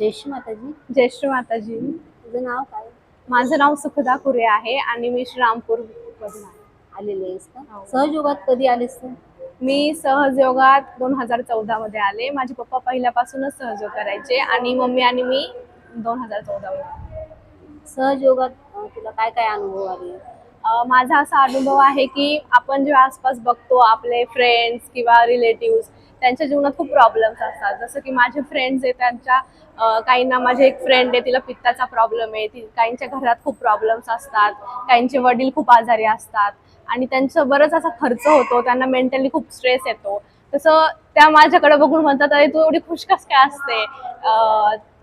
जयश्री माताजी. जयश्री माताजी. तुझं नाव काय? माझं नाव सुखदा कुरे आहे आणि मी श्रीरामपूर मधून आहे. आलेले आहेस का? हो. सहयोगात कधी आलीस तू? मी सहजयोगात दोन हजार चौदा मध्ये आले. माझे पप्पा पहिल्यापासूनच सहजयोग करायचे आणि मम्मी आणि मी दोन हजार चौदा मध्ये. सहयोगात अं, तुला काय काय अनुभव आले? अं, माझा असा अनुभव आहे की आपण जेव्हा आसपास बघतो आपले फ्रेंड्स किंवा रिलेटिव्ह त्यांच्या जीवनात खूप प्रॉब्लेम्स असतात. जसं की माझे फ्रेंड्स आहे त्यांच्या काहींना माझे एक फ्रेंड आहे तिला पित्ताचा प्रॉब्लेम आहे ती काहींच्या घरात खूप प्रॉब्लेम्स असतात काहींचे वडील खूप आजारी असतात आणि त्यांचं बरंच असा खर्च होतो त्यांना मेंटली खूप स्ट्रेस येतो. तसं त्या माझ्याकडे बघून म्हणतात अरे तू एवढी खुश कस काय असते?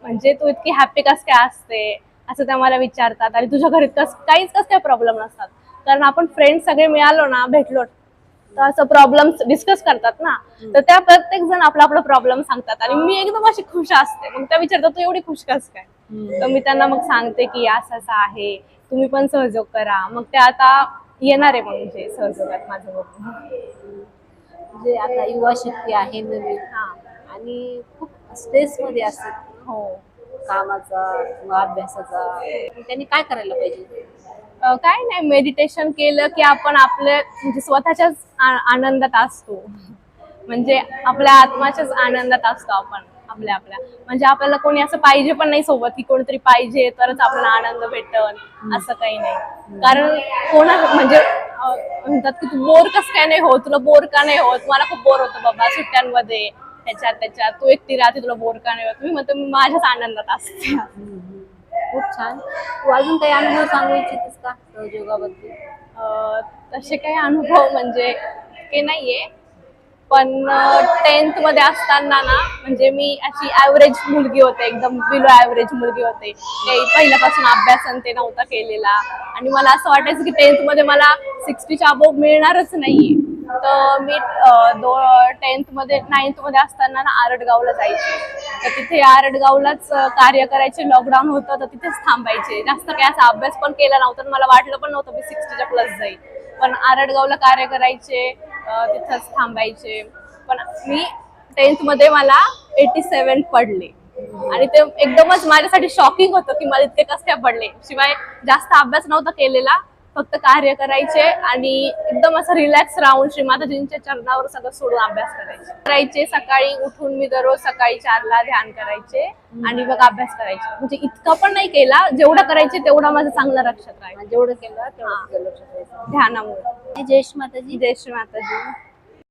म्हणजे तू इतकी हॅपी कस काय असते? असं त्या मला विचारतात. आणि तुझ्या घरी कस काहीच कस काय प्रॉब्लेम नसतात. कारण आपण फ्रेंड्स सगळे मिळालो ना भेटलो तर असं प्रॉब्लेम डिस्कस करतात ना. तर त्या प्रत्येक जण आपला आपला प्रॉब्लेम सांगतात. आणि मी एकदम अशी खुश असते. मग त्या विचारतात तू एवढी खुश कस काय? तर मी त्यांना मग सांगते की असं असं आहे. तुम्ही पण सहयोग करा. मग ते आता येणार आहे म्हणजे सहयोगात माझं बघून. म्हणजे आता युवा शक्ती आहे नवीन. हा. आणि खूप स्ट्रेस मध्ये असतात. हो. कामाचा किंवा अभ्यासाचा. त्यांनी काय करायला पाहिजे? काय नाही मेडिटेशन केलं की आपण आपले म्हणजे स्वतःच्याच आनंदात असतो. म्हणजे आपल्या आत्माच्याच आनंदात असतो आपण आपल्या आपल्या. म्हणजे आपल्याला कोणी असं पाहिजे पण नाही सोबत की कोणीतरी पाहिजे तरच आपल्याला आनंद भेटल असं काही नाही. कारण कोणा म्हणजे म्हणतात की तू बोर कस काय नाही होत तुला बोर का नाही होत? मला खूप बोर होतं बाबा सुट्ट्यांमध्ये त्याच्यात त्याच्यात तू एकटी राहते तुला बोर का नाही होत? मी म्हणतो मी माझ्याच आनंदात असते. खूप छान. तू अजून काही अनुभव सांगू इच्छितेस का सहयोगाबद्दल? अं, तसे काही अनुभव म्हणजे ते नाहीये. पण टेन्थमध्ये असताना ना म्हणजे मी अशी ऍव्हरेज मुलगी होते एकदम बिलो ऍव्हरेज मुलगी होते. काही पहिल्यापासून अभ्यास आणि ते नव्हता केलेला. आणि मला असं वाटायचं की टेन्थमध्ये मला सिक्स्टीच्या अबोव मिळणारच नाहीये. तर मी दो टेन्थमध्ये नाईन्थमध्ये असताना ना आरटगावला जायचे. तर तिथे आरडगावलाच कार्य करायचे लॉकडाऊन होतं तर तिथेच थांबायचे. जास्त काय असा अभ्यास पण केला नव्हता आणि मला वाटलं पण नव्हतं मी सिक्स्टीच्या प्लस जाईल. पण आरडगावला कार्य करायचे तिथंच थांबायचे. पण मी टेन्थमध्ये मला एटी सेवन पडले. आणि ते एकदमच माझ्यासाठी शॉकिंग होतं की मला इतके कस काय पडले. शिवाय जास्त अभ्यास नव्हता केलेला फक्त कार्य करायचे आणि एकदम असं रिलॅक्स राहून श्री माताजींच्या चरणावर सगळं सोडून अभ्यास करायचे. करायचे सकाळी उठून मी दररोज सकाळी चारला ध्यान करायचे आणि मग अभ्यास करायचे. म्हणजे इतका पण नाही केला जेवढं करायचे तेवढा माझं चांगलं लक्षात राहायचं. जेवढं केलं तेवढं. ध्यानामुळे. जयश्री माताजी? जय श्री माताजी.